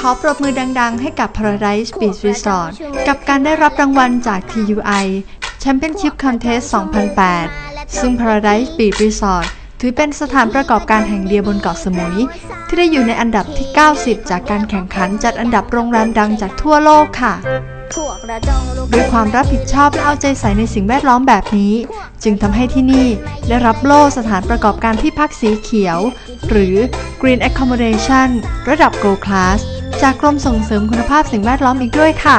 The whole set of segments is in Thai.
ขอปรบมือดังๆ ให้กับ Paradise Beach Resort กับการได้รับรางวัลจาก TUI Championship Contest 2008 ซึ่ง Paradise Beach Resort ถือเป็นสถานประกอบการแห่งเดียวบนเกาะสมุย ที่ได้อยู่ในอันดับที่ 90 จากการแข่งขันจัดอันดับโรงแรมดังจากทั่วโลกค่ะพวกเราจงลุกด้วยความรับผิดชอบและเอาใจใส่ในสิ่งแวดล้อมแบบนี้ จึงทำให้ที่นี่ได้รับโล่สถานประกอบการที่พักสีเขียว หรือ Green Accommodation ระดับ Gold Class จากกรมส่งเสริมคุณภาพสิ่งแวดล้อมอีกด้วยค่ะ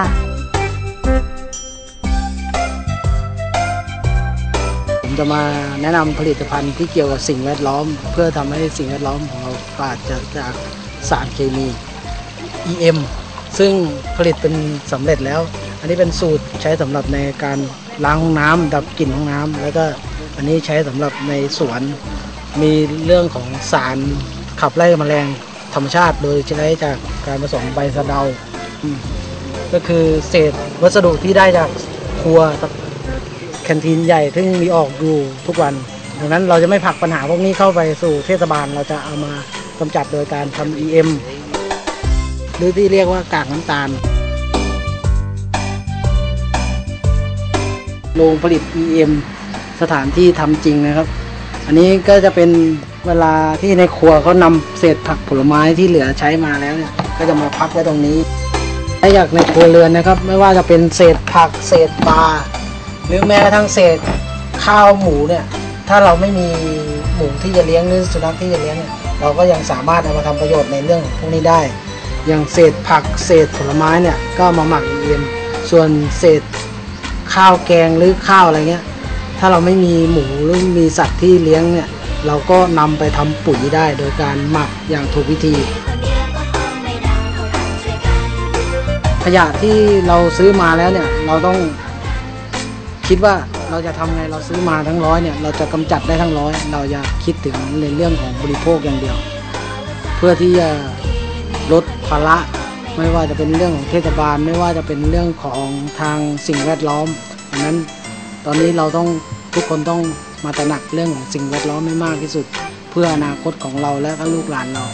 ผมจะมาแนะนำผลิตภัณฑ์ที่เกี่ยวกับสิ่งแวดล้อม เพื่อทำให้สิ่งแวดล้อมของเราปราศจากจากสารเคมี EM ซึ่งผลิตเป็นสำเร็จแล้ว อันนี้เป็นสูตรใช้สำหรับในการล้างห้องน้ำดับกลิ่นห้องน้ำแล้วก็อันนี้ใช้สำหรับในสวน มีเรื่องของสารขับไล่แมลง ธรรมชาติโดยใช้จากการผสมใบสะเดาอืมก็คือเศษวัสดุที่ได้จากครัวแคนทีนใหญ่ซึ่งมีออกอยู่ทุกวันดังนั้นเราจะไม่ผลักปัญหาพวกนี้เข้าไปสู่เทศบาลเราจะเอามากำจัดโดยการทำ EM หรือที่เรียกว่ากากน้ำตาลโรงผลิต EM สถานที่ทำจริงนะครับ อันนี้ก็จะเป็นเวลาที่ในครัวเขานำเศษผักผลไม้ที่เหลือใช้มาแล้วเนี่ยก็จะมาพักไว้ตรงนี้ถ้าอยากในครัวเรือนนะครับ ไม่ว่าจะเป็นเศษผักเศษปลาหรือแม้กระทั่งเศษข้าวหมูเนี่ยถ้าเราไม่มีหมูที่จะเลี้ยงหรือสุนัขที่จะเลี้ยงเนี่ยเราก็ยังสามารถเอามาทำประโยชน์ในเรื่องพวกนี้ได้ อย่างเศษผักเศษผลไม้เนี่ยก็มาหมักเอ็มส่วนเศษข้าวแกงหรือข้าวอะไรเงี้ย ถ้าเราไม่มีหมูหรือมีสัตว์ที่เลี้ยงเนี่ย เราก็นำไปทำปุ๋ยได้โดยการหมักอย่างถูกวิธีขยะที่เราซื้อมาแล้วเนี่ยเราต้องคิดว่าเราจะทำไงเราซื้อมาทั้งร้อยเนี่ยเราจะกำจัดได้ทั้งร้อยเราอย่าคิดถึงในเรื่องของบริโภคอย่างเดียว เพื่อที่จะลดภาระไม่ว่าจะเป็นเรื่องของเทศบาล ไม่ว่าจะเป็นเรื่องของทางสิ่งแวดล้อมดังนั้น ตอนนี้เราต้องทุกคนต้องมาตระหนักเรื่องของสิ่งแวดล้อมให้มากที่สุด เพื่ออนาคตของเราและก็ลูกหลานเรา